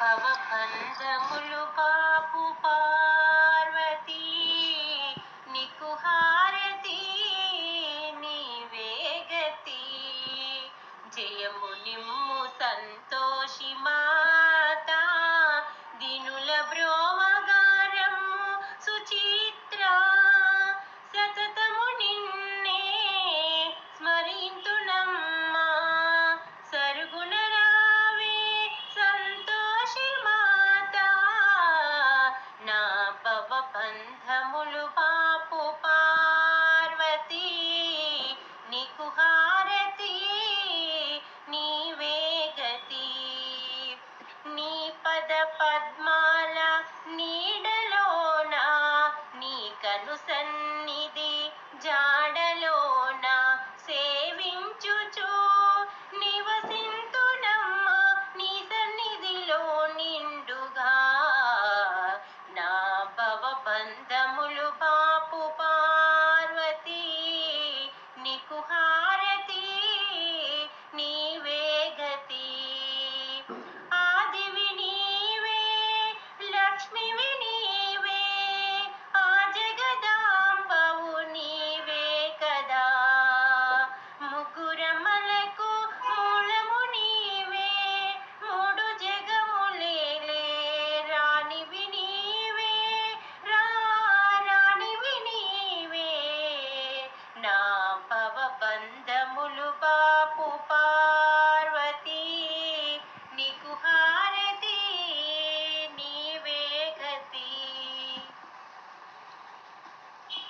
పవబంధములు పాపు పార్వతీ నీకు హారతి నీవేగతి జయము నిమ్ము సంతోషిమా హారతి నీవే గతి. నీ పద పద్మాల నీడలోనా నీ సన్నిధి జాడలోనా.